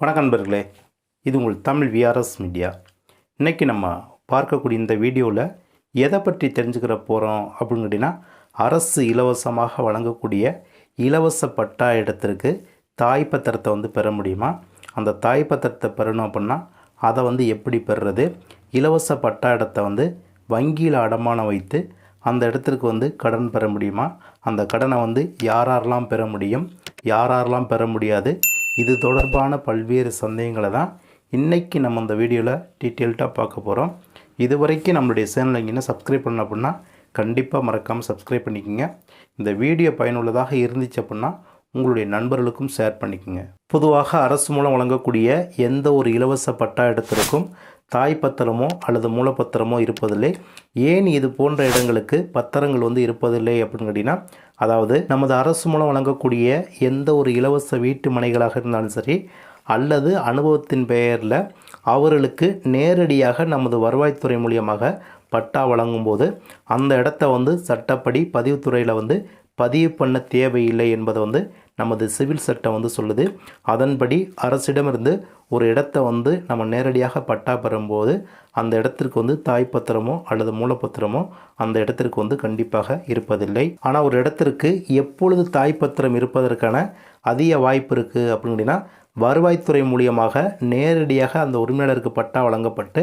வணக்கம் நண்பர்களே இது உங்கள் தமிழ் விஆர்எஸ் மீடியா இன்றைக்கி நம்ம பார்க்கக்கூடிய இந்த வீடியோவில் எதை பற்றி தெரிஞ்சுக்கிற போகிறோம் அப்படின்னு கேட்டிங்கன்னா அரசு இலவசமாக வழங்கக்கூடிய இலவச பட்டா இடத்திற்கு தாய் பத்திரத்தை வந்து பெற முடியுமா? அந்த தாய் பத்திரத்தை பெறணும் அப்படின்னா அதை வந்து எப்படி பெறுறது? இலவச பட்டா இடத்தை வந்து வங்கியில் அடமானம் வைத்து அந்த இடத்திற்கு வந்து கடன் பெற முடியுமா? அந்த கடனை வந்து யாரெல்லாம் பெற முடியும்? யாரெல்லாம் பெற முடியாது? இது தொடர்பான பல்வேறு சந்தேகங்களை தான் இன்றைக்கி நம்ம இந்த வீடியோவில் டீட்டெயில்டாக பார்க்க போகிறோம் இது வரைக்கும் நம்மளுடைய சேனலை இன்னும் சப்ஸ்கிரைப் பண்ண அப்படின்னா கண்டிப்பாக மறக்காமல் சப்ஸ்கிரைப் பண்ணிக்கோங்க. இந்த வீடியோ பயனுள்ளதாக இருந்துச்சு அப்படின்னா உங்களுடைய நண்பர்களுக்கும் ஷேர் பண்ணிக்கோங்க. பொதுவாக அரசு மூலம் வழங்கக்கூடிய எந்த ஒரு இலவச பட்டா இடத்திற்கும் தாய் பத்திரமோ அல்லது மூலப்பத்திரமோ இருப்பதில்லை. ஏன் இது போன்ற இடங்களுக்கு பத்திரங்கள் வந்து இருப்பதில்லை அப்படின்னு கேட்டிங்கன்னா அதாவது நமது அரசு மூலம் வழங்கக்கூடிய எந்த ஒரு இலவச வீட்டு மனைகளாக இருந்தாலும் சரி அல்லது அனுபவத்தின் பெயரில் அவர்களுக்கு நேரடியாக நமது வருவாய்த்துறை மூலியமாக பட்டா வழங்கும்போது அந்த இடத்த வந்து சட்டப்படி பதிவுத்துறையில் வந்து பதிவு பண்ண தேவையில்லை என்பதை வந்து நமது சிவில் சட்டம் வந்து சொல்லுது. அதன்படி அரசிடமிருந்து ஒரு இடத்த வந்து நம்ம நேரடியாக பட்டா பெறும்போது அந்த இடத்திற்கு வந்து தாய் பத்திரமோ அல்லது மூலப்பத்திரமோ அந்த இடத்திற்கு வந்து கண்டிப்பாக இருப்பதில்லை. ஆனால் ஒரு இடத்திற்கு எப்பொழுது தாய் பத்திரம் இருப்பதற்கான அதிக வாய்ப்பு இருக்குது அப்படின்னா வருவாய்த்துறை மூலியமாக நேரடியாக அந்த உரிமையாளருக்கு பட்டா வழங்கப்பட்டு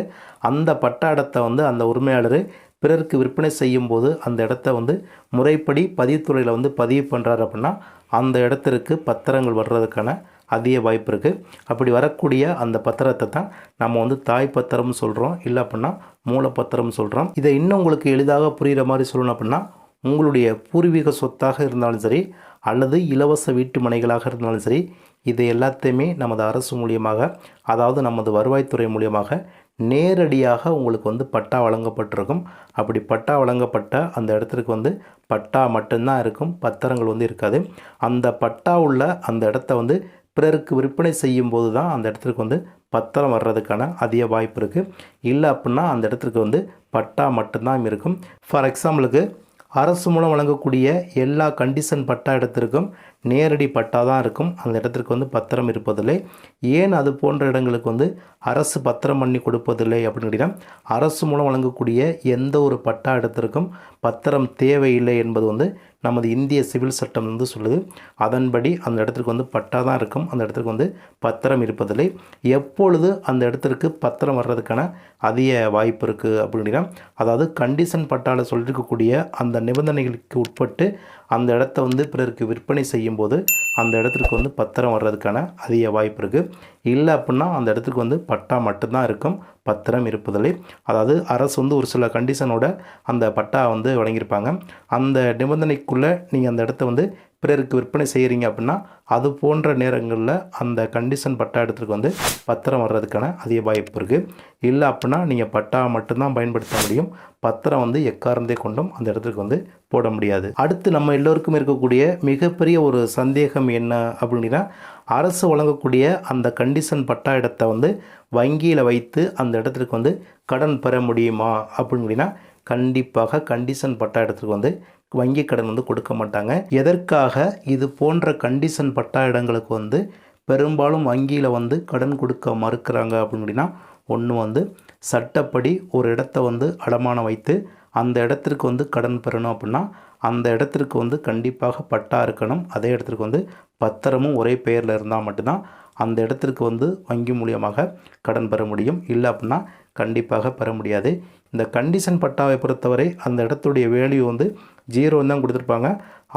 அந்த பட்டா இடத்தை வந்து அந்த உரிமையாளர் பிறருக்கு விற்பனை செய்யும்போது அந்த இடத்த வந்து முறைப்படி பதிவுத்துறையில் வந்து பதிவு பண்ணுறாரு அப்படின்னா அந்த இடத்திற்கு பத்திரங்கள் வர்றதுக்கான அதிக வாய்ப்பு இருக்குது அப்படி வரக்கூடிய அந்த பத்திரத்தை தான் நம்ம வந்து தாய் பத்திரம் சொல்கிறோம் இல்லை அப்படின்னா மூலப்பத்திரம் சொல்கிறோம் இதை இன்னும் உங்களுக்கு எளிதாக புரிகிற மாதிரி சொல்லணும் அப்படின்னா உங்களுடைய பூர்வீக சொத்தாக இருந்தாலும் சரி அல்லது இலவச வீட்டு மனைகளாக இருந்தாலும் சரி இது எல்லாத்தையுமே நமது அரசு மூலியமாக அதாவது நமது வருவாய்த்துறை மூலியமாக நேரடியாக உங்களுக்கு வந்து பட்டா வழங்கப்பட்டிருக்கும். அப்படி பட்டா வழங்கப்பட்ட அந்த இடத்துக்கு வந்து பட்டா மட்டும்தான் இருக்கும். பத்திரங்கள் வந்து இருக்காது. அந்த பட்டா உள்ள அந்த இடத்த வந்து பிறருக்கு விற்பனை செய்யும் போது தான் அந்த இடத்துக்கு வந்து பத்திரம் வர்றதுக்கான அதிக வாய்ப்பு இருக்குது இல்லை அப்படின்னா அந்த இடத்துக்கு வந்து பட்டா மட்டும்தான் இருக்கும். ஃபார் எக்ஸாம்பிளுக்கு அரசு மூலம் வழங்கக்கூடிய எல்லா கண்டிஷன் பட்டா இடத்திற்கும் நேரடி பட்டா தான் இருக்கும். அந்த இடத்திற்கு வந்து பத்திரம் இருப்பதில்லை. ஏன் அது போன்ற இடங்களுக்கு வந்து அரசு பத்திரம் பண்ணி கொடுப்பதில்லை அப்படின்னு கேட்டிங்கன்னா அரசு மூலம் வழங்கக்கூடிய எந்த ஒரு பட்டா இடத்திற்கும் பத்திரம் தேவையில்லை என்பது வந்து நமது இந்திய சிவில் சட்டம் வந்து சொல்லுது. அதன்படி அந்த இடத்திற்கு வந்து பட்டா தான் இருக்கும். அந்த இடத்திற்கு வந்து பத்திரம் இருப்பதில்லை. எப்பொழுது அந்த இடத்திற்கு பத்திரம் வர்றதுக்கான அதிக வாய்ப்பு இருக்குது அப்படின்னா அதாவது கண்டிஷன் பட்டாவில் சொல்லியிருக்கக்கூடிய அந்த நிபந்தனைகளுக்கு உட்பட்டு அந்த இடத்த வந்து பிறருக்கு விற்பனை செய்யும் போது அந்த இடத்துக்கு வந்து பத்திரம் வர்றதுக்கான அதிக வாய்ப்பு இருக்குது இல்லை அப்படின்னா அந்த இடத்துக்கு வந்து பட்டா மட்டும்தான் இருக்கும். பத்திரம் இருப்பதில்லை. அதாவது அரசு வந்து ஒரு சில கண்டிஷனோட அந்த பட்டா வந்து வழங்கியிருப்பாங்க. அந்த நிபந்தனைக்குள்ளே நீங்கள் அந்த இடத்த வந்து பிறருக்கு விற்பனை செய்கிறீங்க அப்படின்னா அது போன்ற நேரங்களில் அந்த கண்டிஷன் பட்டா இடத்துக்கு வந்து பத்திரம் வர்றதுக்கான அதிக வாய்ப்பு இருக்குது இல்லை அப்படின்னா நீங்கள் பட்டா மட்டும்தான் பயன்படுத்த முடியும். பத்திரம் வந்து எக்காரந்தே கொண்டும் அந்த இடத்துக்கு வந்து போட முடியாது. அடுத்து நம்ம எல்லோருக்கும் இருக்கக்கூடிய மிகப்பெரிய ஒரு சந்தேகம் என்ன அப்படின்னா அரசு வழங்கக்கூடிய அந்த கண்டிஷன் பட்டா இடத்தை வந்து வங்கியில் வைத்து அந்த இடத்துக்கு வந்து கடன் பெற முடியுமா அப்படின்னு கண்டிப்பாக கண்டிஷன் பட்டா இடத்துக்கு வந்து வங்கி கடன் வந்து கொடுக்க மாட்டாங்க. எதற்காக? இது போன்ற கண்டிஷன் பட்டா இடங்களுக்கு வந்து பெரும்பாலும் வங்கியில் வந்து கடன் கொடுக்க மறுக்கிறாங்க அப்படின்னா ஒன்று வந்து சட்டப்படி ஒரு இடத்த வந்து அடமானம் வைத்து அந்த இடத்திற்கு வந்து கடன் பெறணும் அப்படின்னா அந்த இடத்திற்கு வந்து கண்டிப்பாக பட்டா இருக்கணும். அதே இடத்திற்கு வந்து பத்திரமும் ஒரே பெயரில் இருந்தால் மட்டும்தான் அந்த இடத்திற்கு வந்து வங்கி மூலியமாக கடன் பெற முடியும். இல்லை அப்படின்னா கண்டிப்பாக பெற முடியாது. இந்த கண்டிஷன் பட்டாவை பொறுத்தவரை அந்த இடத்துடைய வேல்யூ வந்து ஜீரோன்னு தான் கொடுத்துருப்பாங்க.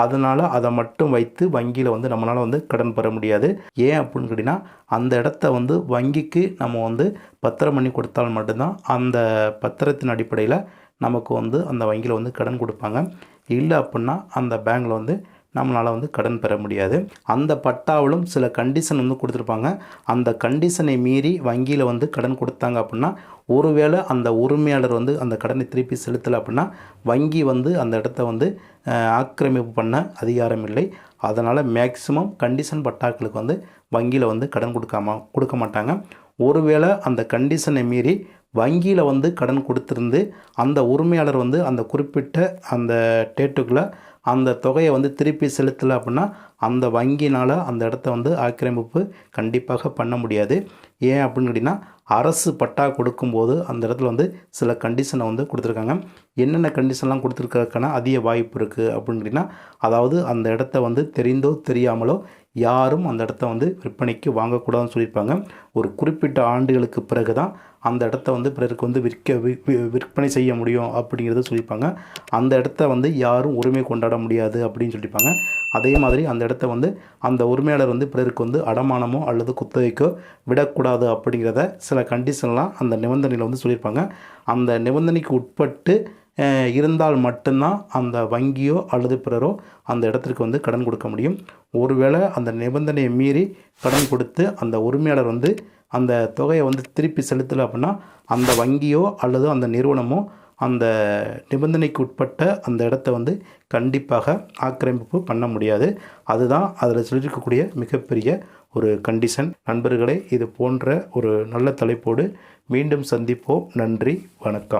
அதனால் அதை மட்டும் வைத்து வங்கியில் வந்து நம்மளால் வந்து கடன் பெற முடியாது. ஏன் அப்படின்னு கேட்டிங்கன்னா அந்த இடத்த வந்து வங்கிக்கு நம்ம வந்து பத்திரம் பண்ணி கொடுத்தால் மட்டும்தான் அந்த பத்திரத்தின் அடிப்படையில் நமக்கு வந்து அந்த வங்கியில் வந்து கடன் கொடுப்பாங்க. இல்லை அப்படின்னா அந்த பேங்கில் வந்து நம்மளால் வந்து கடன் பெற முடியாது. அந்த பட்டாவிலும் சில கண்டிஷன் வந்து கொடுத்துருப்பாங்க. அந்த கண்டிஷனை மீறி வங்கியில் வந்து கடன் கொடுத்தாங்க அப்படின்னா ஒருவேளை அந்த உரிமையாளர் வந்து அந்த கடனை திருப்பி செலுத்தலை அப்படின்னா வங்கி வந்து அந்த இடத்த வந்து ஆக்கிரமிப்பு பண்ண அதிகாரம் இல்லை. அதனால் மேக்சிமம் கண்டிஷன் பட்டாக்களுக்கு வந்து வங்கியில் வந்து கடன் கொடுக்காம கொடுக்க மாட்டாங்க. ஒருவேளை அந்த கண்டிஷனை மீறி வங்கியில் வந்து கடன் கொடுத்துருந்து அந்த உரிமையாளர் வந்து அந்த குறிப்பிட்ட அந்த டேட்டுக்குள்ளே அந்த தொகையை வந்து திருப்பி செலுத்தலை அப்படின்னா அந்த வங்கினால் அந்த இடத்த வந்து ஆக்கிரமிப்பு கண்டிப்பாக பண்ண முடியாது. ஏன் அப்படின்னு கேட்டிங்கன்னா அரசு பட்டா கொடுக்கும்போது அந்த இடத்துல வந்து சில கண்டிஷனை வந்து கொடுத்துருக்காங்க. என்னென்ன கண்டிஷன்லாம் கொடுத்துருக்கறதுக்கான அதிக வாய்ப்பு இருக்குது அப்படின்னு கேட்டிங்கன்னா அதாவது அந்த இடத்த வந்து தெரிந்தோ தெரியாமலோ யாரும் அந்த இடத்த வந்து விற்பனைக்கு வாங்கக்கூடாதுன்னு சொல்லியிருப்பாங்க. ஒரு குறிப்பிட்ட ஆண்டுகளுக்கு பிறகு தான் அந்த இடத்த வந்து பிறருக்கு வந்து விற்க விற்பனை செய்ய முடியும் அப்படிங்கிறத சொல்லியிருப்பாங்க. அந்த இடத்த வந்து யாரும் உரிமை கொண்டாட முடியாது அப்படின்னு சொல்லியிருப்பாங்க. அதே மாதிரி அந்த இடத்த வந்து அந்த உரிமையாளர் வந்து பிறருக்கு வந்து அடமானமோ அல்லது குத்தகைக்கோ விடக்கூடாது அப்படிங்கிறத சில கண்டிஷன்லாம் அந்த நிபந்தனையில் வந்து சொல்லியிருப்பாங்க. அந்த நிபந்தனைக்கு உட்பட்டு இருந்தால் மட்டும்தான் அந்த வங்கியோ அல்லது பிறரோ அந்த இடத்திற்கு வந்து கடன் கொடுக்க முடியும். ஒருவேளை அந்த நிபந்தனையை மீறி கடன் கொடுத்து அந்த உரிமையாளர் வந்து அந்த தொகையை வந்து திருப்பி செலுத்தலை அப்படின்னா அந்த வங்கியோ அல்லது அந்த நிறுவனமோ அந்த நிபந்தனைக்கு உட்பட்ட அந்த இடத்த வந்து கண்டிப்பாக ஆக்கிரமிப்பு பண்ண முடியாது. அதுதான் அதில் சொல்லியிருக்கக்கூடிய மிகப்பெரிய ஒரு கண்டிஷன் நண்பர்களே இது போன்ற ஒரு நல்ல தலைப்போடு மீண்டும் சந்திப்போம். நன்றி வணக்கம்.